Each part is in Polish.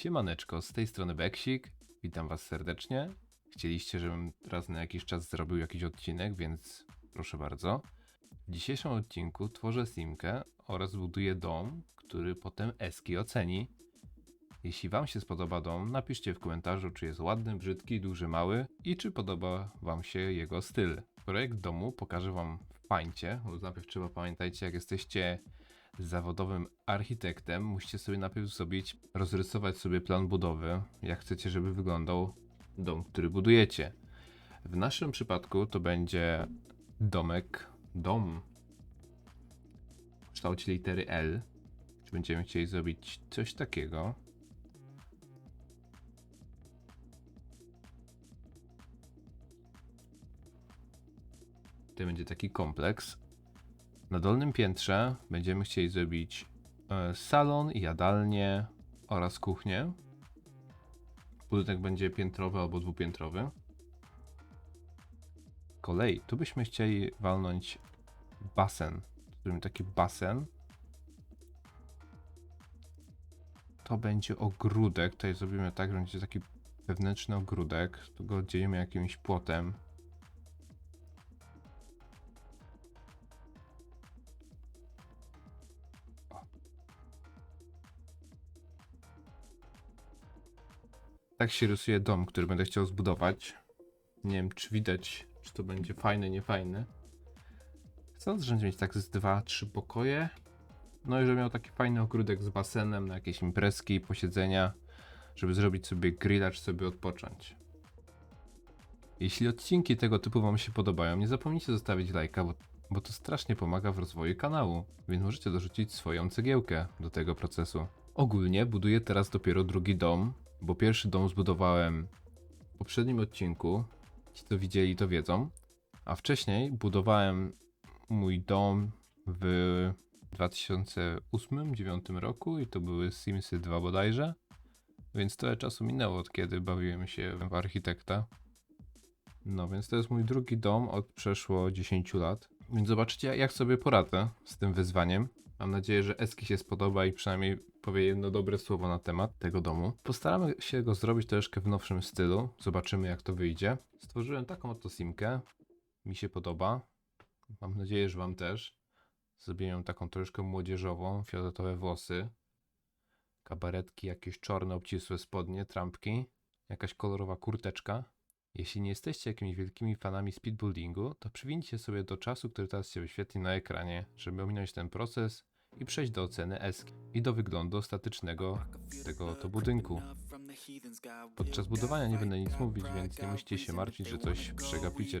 Siemaneczko, z tej strony Beksik. Witam was serdecznie. Chcieliście, żebym raz na jakiś czas zrobił jakiś odcinek, więc proszę bardzo. W dzisiejszym odcinku tworzę simkę oraz buduję dom, który potem Eski oceni. Jeśli wam się spodoba dom, napiszcie w komentarzu, czy jest ładny, brzydki, duży, mały i czy podoba wam się jego styl. Projekt domu pokażę wam w pańcie, bo najpierw trzeba pamiętajcie, jak jesteście zawodowym architektem, musicie sobie najpierw zrobić, rozrysować sobie plan budowy, jak chcecie, żeby wyglądał dom, który budujecie. W naszym przypadku to będzie domek, dom w kształcie litery L. Czy będziemy chcieli zrobić coś takiego? To będzie taki kompleks. Na dolnym piętrze będziemy chcieli zrobić e, salon, jadalnię oraz kuchnię. Budynek będzie piętrowy albo dwupiętrowy. Z kolei tu byśmy chcieli walnąć basen. Zrobimy taki basen. To będzie ogródek. Tutaj zrobimy tak, że będzie taki wewnętrzny ogródek. Tu go oddzielimy jakimś płotem. Tak się rysuje dom, który będę chciał zbudować. Nie wiem, czy widać, czy to będzie fajne, nie fajne. Chcę zrzędzie mieć tak z dwa, trzy pokoje. No i żeby miał taki fajny ogródek z basenem na jakieś imprezki, posiedzenia, żeby zrobić sobie grilla, czy sobie odpocząć. Jeśli odcinki tego typu Wam się podobają, nie zapomnijcie zostawić lajka, bo, bo to strasznie pomaga w rozwoju kanału, więc możecie dorzucić swoją cegiełkę do tego procesu. Ogólnie buduję teraz dopiero drugi dom, bo pierwszy dom zbudowałem w poprzednim odcinku. Ci, co widzieli, to wiedzą. A wcześniej budowałem mój dom w 2008-2009 roku i to były Simsy 2 bodajże. Więc trochę czasu minęło od kiedy bawiłem się w architekta. No więc to jest mój drugi dom od przeszło 10 lat. Więc zobaczcie jak sobie poradzę z tym wyzwaniem. Mam nadzieję, że Eski się spodoba i przynajmniej powie jedno dobre słowo na temat tego domu. Postaramy się go zrobić troszkę w nowszym stylu. Zobaczymy jak to wyjdzie. Stworzyłem taką oto simkę. Mi się podoba. Mam nadzieję, że wam też. Zrobiłem ją taką troszkę młodzieżową, fioletowe włosy. Kabaretki, jakieś czarne, obcisłe spodnie, trampki. Jakaś kolorowa kurteczka. Jeśli nie jesteście jakimiś wielkimi fanami speedbuildingu, to przywincie sobie do czasu, który teraz się wyświetli na ekranie, żeby ominąć ten proces i przejść do oceny eski i do wyglądu ostatecznego tego oto budynku. Podczas budowania nie będę nic mówić, więc nie musicie się martwić, że coś przegapicie.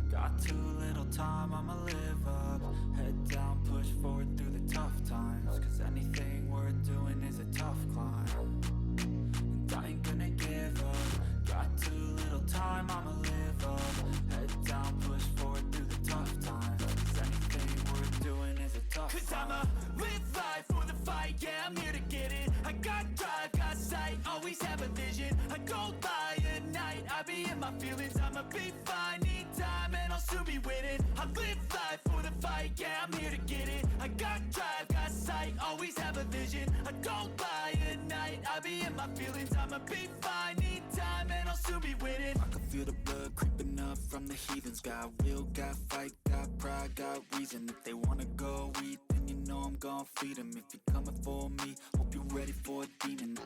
Got too little time, I'ma live up. Head down, push forward through the tough times. Cause anything worth doing is a tough climb. And I ain't gonna give up. Got too little time, I'ma live up. Head down, push forward through the tough times. Cause anything worth doing is a tough Cause I'ma live life for the fight, yeah, I'm here to get it. I got drive, got sight, always have a vision. I go by at night, I be in my feelings. I'ma be fine, need time, and I'll soon be winning. I live life for the fight, yeah, I'm here to get it. I got drive, got sight, always have a vision. I go by at night, I be in my feelings. I'ma be fine, need time, and I'll soon be winning. I can feel the blood creeping up from the heathens. Got will, got fight, got pride, got reason. If they wanna go eat, then you know I'm gon' feed 'em. If you're coming for me, hope you're ready for a demon.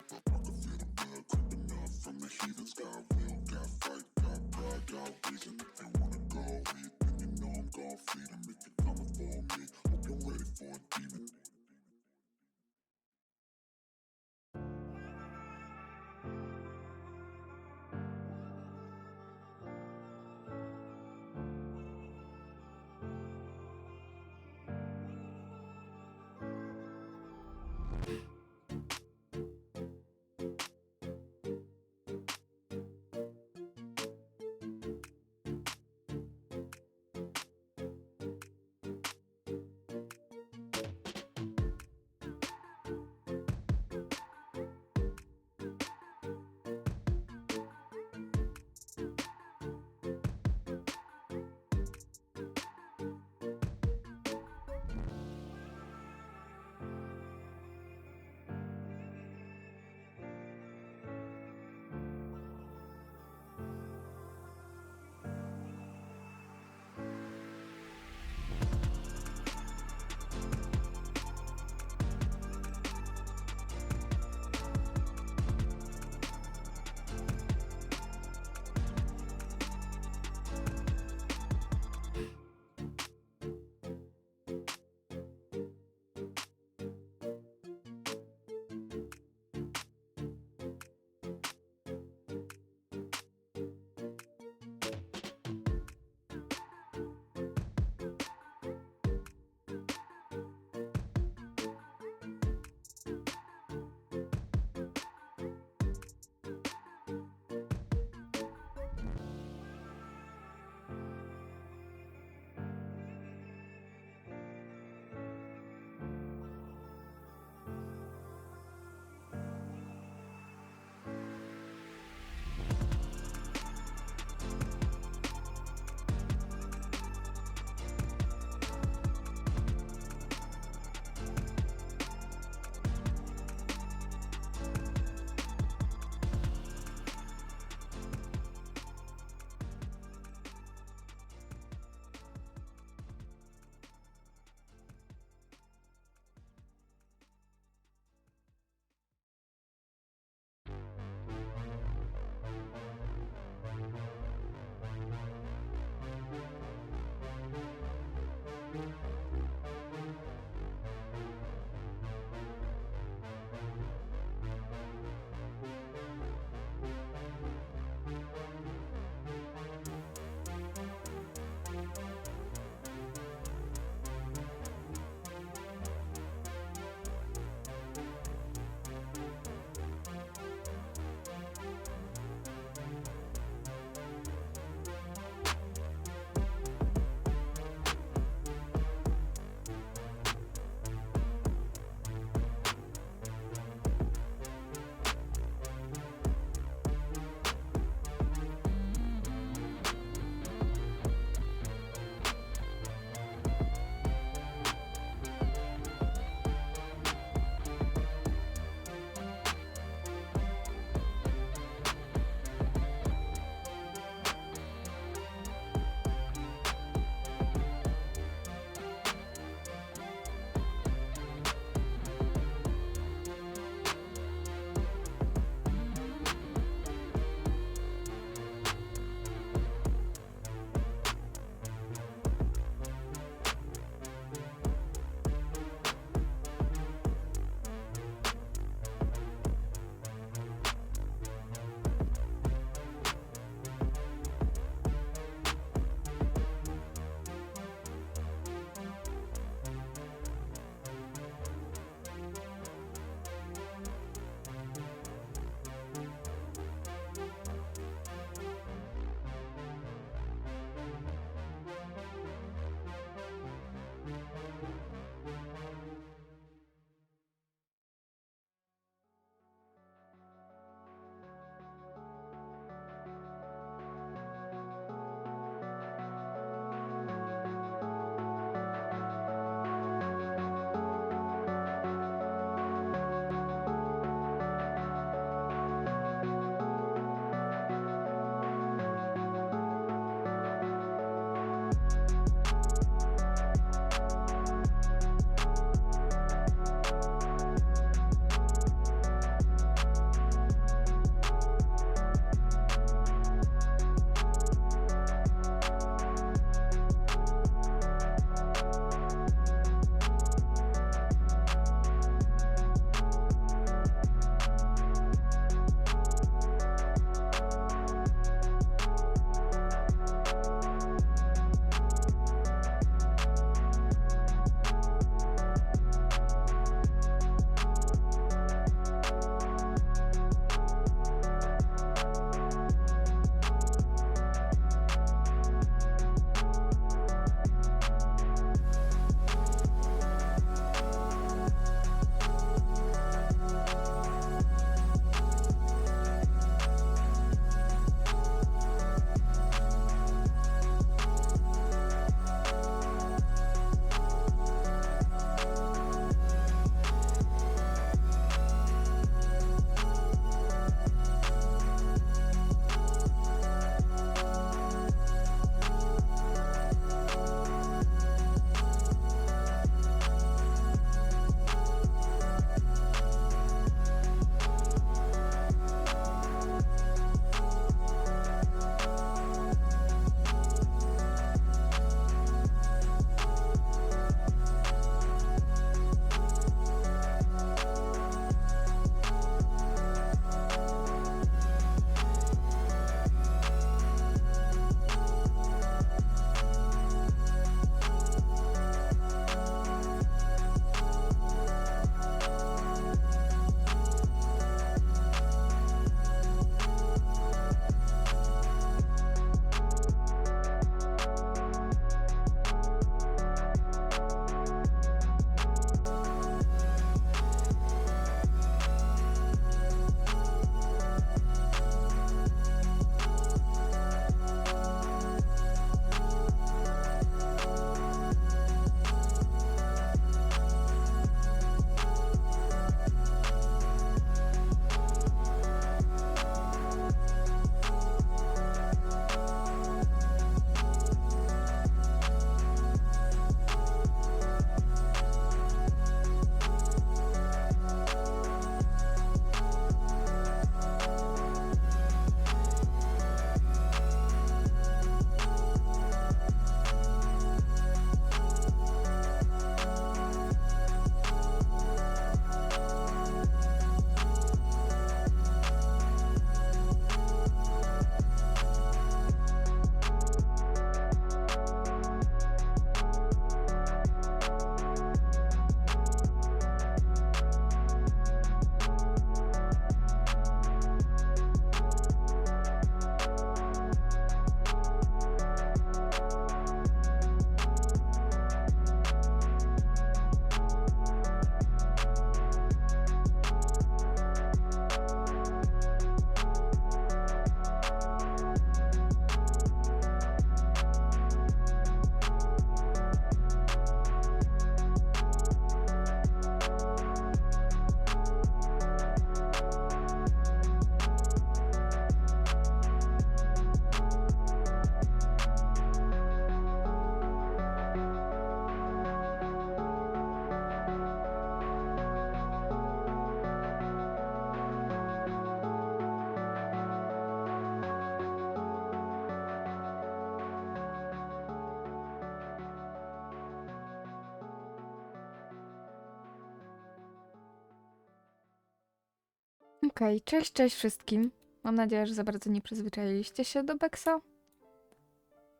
Okej, cześć, cześć wszystkim. Mam nadzieję, że za bardzo nie przyzwyczailiście się do Beksa.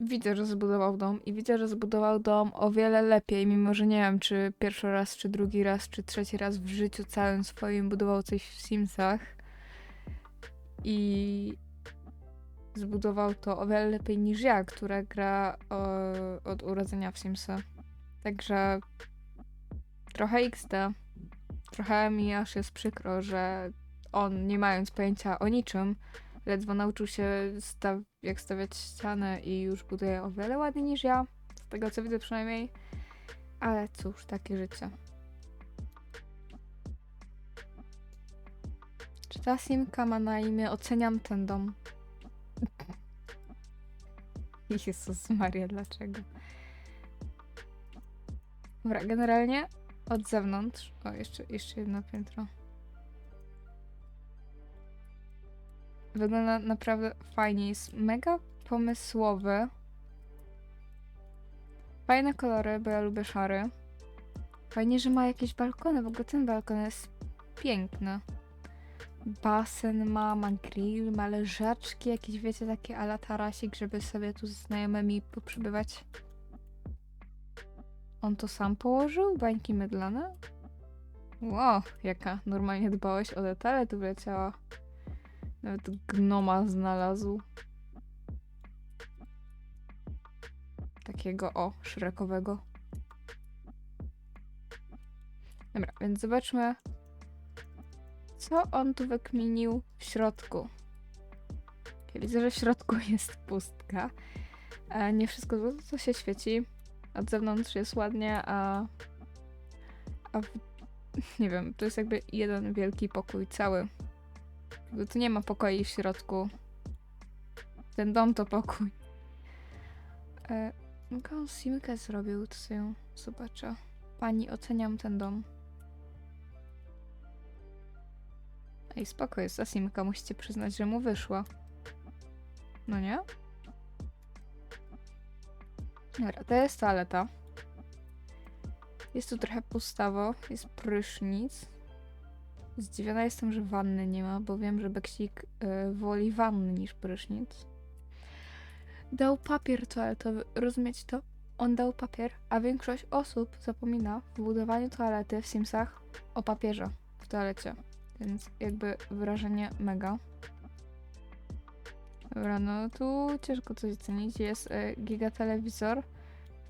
Widzę, że zbudował dom i widzę, że zbudował dom o wiele lepiej, mimo że nie wiem, czy pierwszy raz, czy drugi raz, czy trzeci raz w życiu całym swoim budował coś w Simsach. I zbudował to o wiele lepiej niż ja, która gra o, od urodzenia w Simsy. Także trochę XD. Trochę mi aż jest przykro, że on, nie mając pojęcia o niczym, ledwo nauczył się, sta- jak stawiać ścianę i już buduje o wiele ładniej niż ja. Z tego co widzę przynajmniej. Ale cóż, takie życie. Czy ta simka ma na imię Oceniam ten dom? Jezus Maria, dlaczego? Dobra, generalnie od zewnątrz. O, jeszcze, jeszcze jedno piętro. Wygląda naprawdę fajnie. Jest mega pomysłowy. Fajne kolory, bo ja lubię szary. Fajnie, że ma jakieś balkony. W ogóle ten balkon jest piękny. Basen ma, ma grill, ma leżaczki, jakieś wiecie, takie ala tarasik, żeby sobie tu z znajomymi poprzebywać. On to sam położył? Bańki mydlane? Wow, jaka normalnie dbałość o detale tu wleciała. Nawet gnoma znalazł. Takiego, o, szrekowego. Dobra, więc zobaczmy, co on tu wykminił w środku. Widzę, że w środku jest pustka. E, nie wszystko złoto, co się świeci. Od zewnątrz jest ładnie, a, a w, nie wiem, to jest jakby jeden wielki pokój cały. Tu nie ma pokoi w środku. Ten dom to pokój. E, jaką simkę zrobił, to sobie zobaczę. Pani, oceniam ten dom. Ej, spoko jest ta simka, musicie przyznać, że mu wyszła. No nie? Dobra, to jest toaleta. Jest tu trochę pustawo, jest prysznic. Zdziwiona jestem, że wanny nie ma, bo wiem, że Beksik y, woli wanny niż prysznic. Dał papier toaletowy, rozumiecie to? On dał papier, a większość osób zapomina w budowaniu toalety w Simsach o papierze w toalecie. Więc jakby wrażenie mega. Dobra, no tu ciężko coś ocenić. Jest y, gigatelewizor.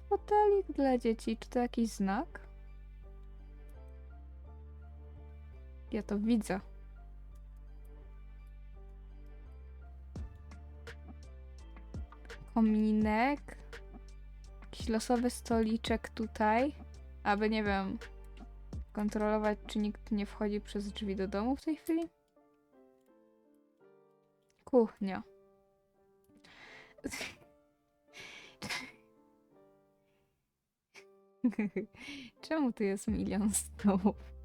Fotelik dla dzieci. Czy to jakiś znak? Ja to widzę. Kominek. Jakiś losowy stoliczek tutaj. Aby, nie wiem, kontrolować, czy nikt nie wchodzi przez drzwi do domu w tej chwili. Kuchnia. Czemu tu jest milion stołów?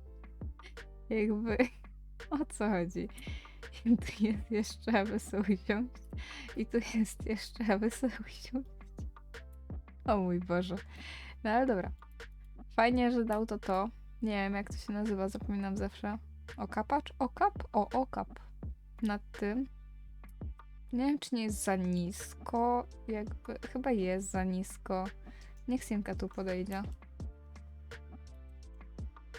Jakby o co chodzi? Tu jest jeszcze, sobie usiąść. I tu jest jeszcze, sobie usiąść. O mój Boże. No ale dobra. Fajnie, że dał to to. Nie wiem, jak to się nazywa, zapominam zawsze. Okapacz? Okap? O, okap. Nad tym. Nie wiem, czy nie jest za nisko. Jakby, chyba jest za nisko. Niech Simka tu podejdzie.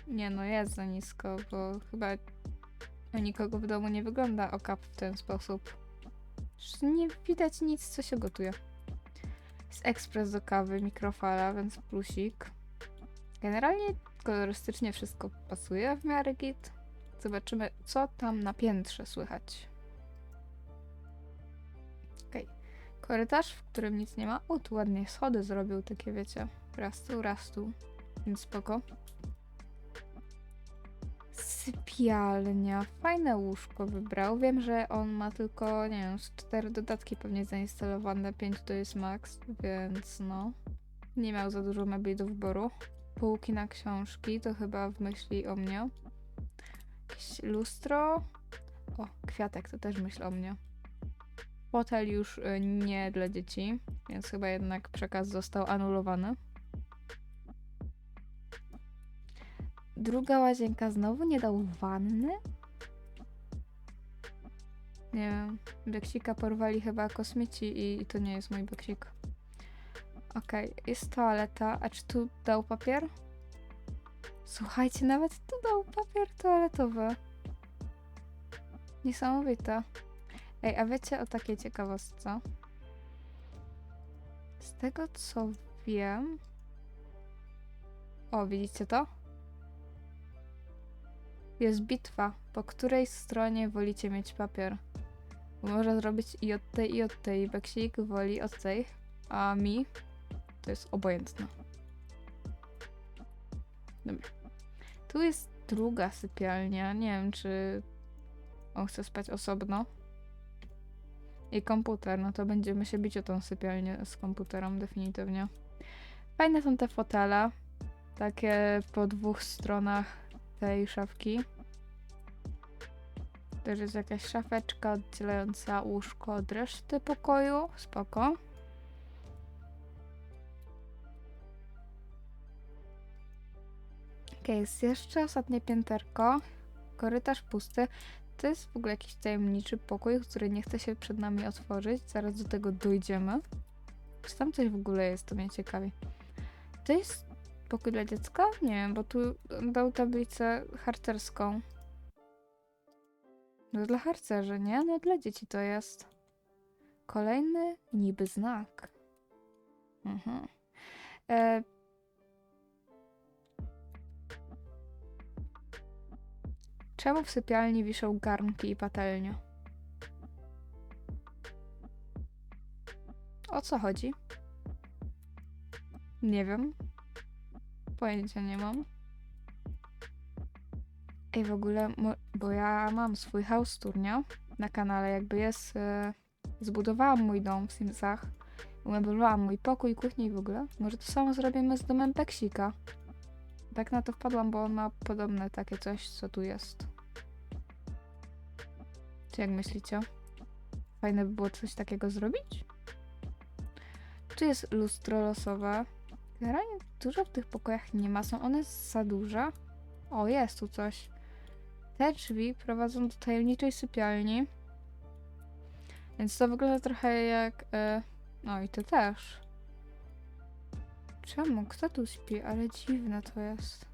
Nie no, jest za nisko, bo chyba nikogo w domu nie wygląda okap w ten sposób. Już Nie widać nic, co się gotuje. Jest ekspres do kawy, mikrofala, więc plusik. Generalnie kolorystycznie wszystko pasuje w miarę git. Zobaczymy, co tam na piętrze słychać. Okej. Korytarz, w którym nic nie ma. O, tu ładnie schody zrobił, takie wiecie. Raz tu, raz tu. Więc spoko. Sypialnia. Fajne łóżko wybrał. Wiem, że on ma tylko, nie wiem, z cztery dodatki pewnie zainstalowane. Pięć to jest max, więc no. Nie miał za dużo mebli do wyboru. Półki na książki, to chyba w myśli o mnie. Jakieś lustro. O, kwiatek, to też myśl o mnie. Hotel już y, nie dla dzieci, więc chyba jednak przekaz został anulowany. Druga łazienka znowu nie dał wanny? Nie wiem. Beksika porwali chyba kosmici i, i to nie jest mój beksik. Okej, jest toaleta. A czy tu dał papier? Słuchajcie, nawet tu dał papier toaletowy. Niesamowite. Ej, a wiecie o takiej ciekawostce? Z tego co wiem. O, widzicie to? Jest bitwa, po której stronie wolicie mieć papier. Bo można zrobić i od tej, i od tej. Beksik woli od tej, a mi to jest obojętne. Dobra. Tu jest druga sypialnia. Nie wiem, czy on chce spać osobno. I komputer, no to będziemy się bić o tą sypialnię z komputerem definitywnie. Fajne są te fotele. Takie po dwóch stronach tej szafki. Też jest jakaś szafeczka oddzielająca łóżko od reszty pokoju. Spoko. Okej, jest jeszcze ostatnie pięterko. Korytarz pusty. To jest w ogóle jakiś tajemniczy pokój, który nie chce się przed nami otworzyć. Zaraz do tego dojdziemy. Czy tam coś w ogóle jest, to mnie ciekawi. To jest pokój dla dziecka? Nie wiem, bo tu dał tablicę harcerską. No dla harcerzy, nie? No dla dzieci to jest. Kolejny niby znak. Mhm. E... Czemu w sypialni wiszą garnki i patelnia? O co chodzi? Nie wiem. Pojęcia nie mam. Ej, w ogóle, bo ja mam swój house tour, nie? Na kanale jakby jest... E, zbudowałam mój dom w Simsach. Umeblowałam mój pokój, kuchnię i w ogóle. Może to samo zrobimy z domem Peksika. Tak na to wpadłam, bo on ma podobne takie coś, co tu jest. Czy jak myślicie? Fajne by było coś takiego zrobić? Tu jest lustro losowe. Generalnie dużo w tych pokojach nie ma. Są one za duże. O, jest tu coś. Te drzwi prowadzą do tajemniczej sypialni. Więc to wygląda trochę jak... E... No i to też. Czemu? Kto tu śpi? Ale dziwne to jest.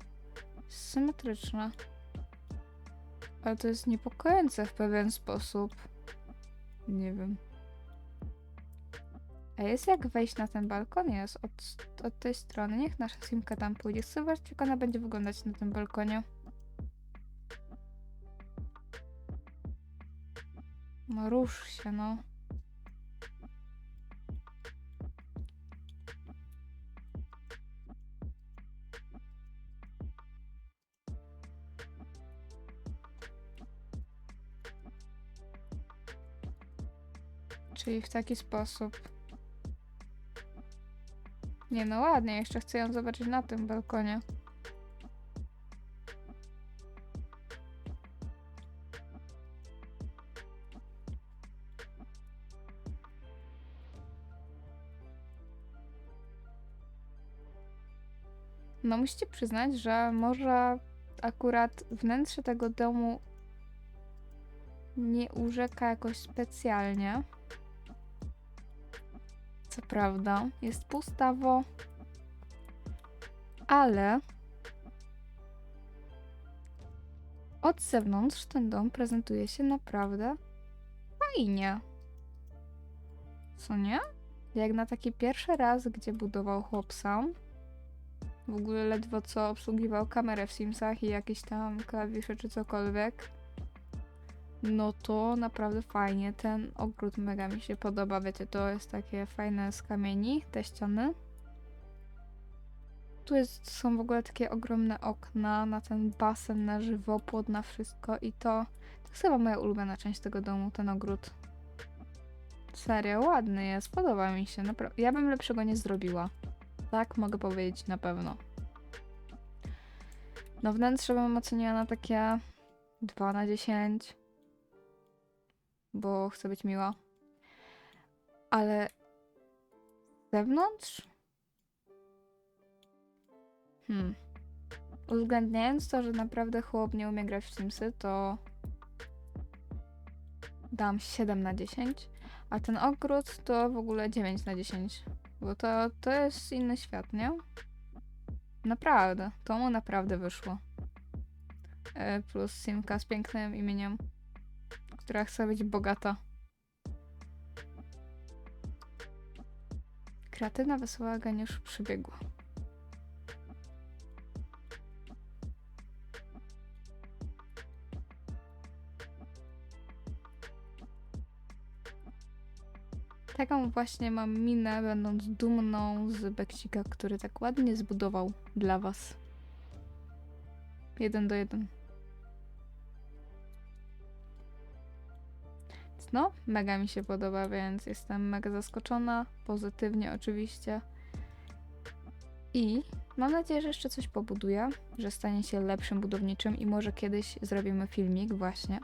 Symetryczne. Ale to jest niepokojące w pewien sposób. Nie wiem. A jest jak wejść na ten balkon? Jest od, od tej strony. Niech nasza simka tam pójdzie. Chcę zobaczyć, jak ona będzie wyglądać na tym balkonie. No rusz się, no. Czyli w taki sposób. Nie no ładnie, jeszcze chcę ją zobaczyć na tym balkonie. No musicie przyznać, że może akurat wnętrze tego domu nie urzeka jakoś specjalnie. Co prawda, jest pustawo, ale od zewnątrz ten dom prezentuje się naprawdę fajnie. Co nie? Jak na taki pierwszy raz, gdzie budował chłop. W ogóle ledwo co obsługiwał kamerę w Simsach i jakieś tam klawisze czy cokolwiek. No to naprawdę fajnie. Ten ogród mega mi się podoba. Wiecie, to jest takie fajne z kamieni, te ściany. Tu jest, są w ogóle takie ogromne okna na ten basen, na żywopłot, na wszystko i to, to jest chyba moja ulubiona część tego domu, ten ogród. Serio, ładny jest, podoba mi się. Napra- ja bym lepszego nie zrobiła. Tak mogę powiedzieć na pewno. No wnętrze bym oceniła na takie 2 na 10 bo chcę być miła. Ale zewnątrz? Hmm. Uwzględniając to, że naprawdę chłop nie umie grać w Simsy, to dam 7 na 10, a ten ogród to w ogóle 9 na 10. Bo to, to jest inny świat, nie? Naprawdę, to mu naprawdę wyszło. E, plus Simka z pięknym imieniem, która chce być bogata. Kreatywna, wesoła geniusz przybiegła. Taką właśnie mam minę, będąc dumną z Beksika, który tak ładnie zbudował dla was. Jeden do jeden. Więc No, mega mi się podoba, więc jestem mega zaskoczona, pozytywnie oczywiście. I mam nadzieję, że jeszcze coś pobuduje, że stanie się lepszym budowniczym i może kiedyś zrobimy filmik właśnie,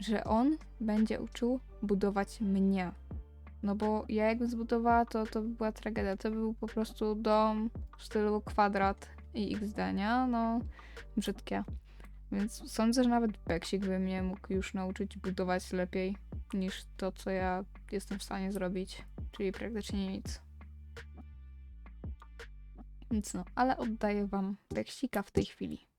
że on będzie uczył budować mnie. No bo ja jakbym zbudowała, to to by była tragedia. To był po prostu dom w stylu kwadrat i XD, nie? No, brzydkie. Więc sądzę, że nawet Beksik by mnie mógł już nauczyć budować lepiej niż to, co ja jestem w stanie zrobić. Czyli praktycznie nic. Więc no, ale oddaję wam Beksika w tej chwili.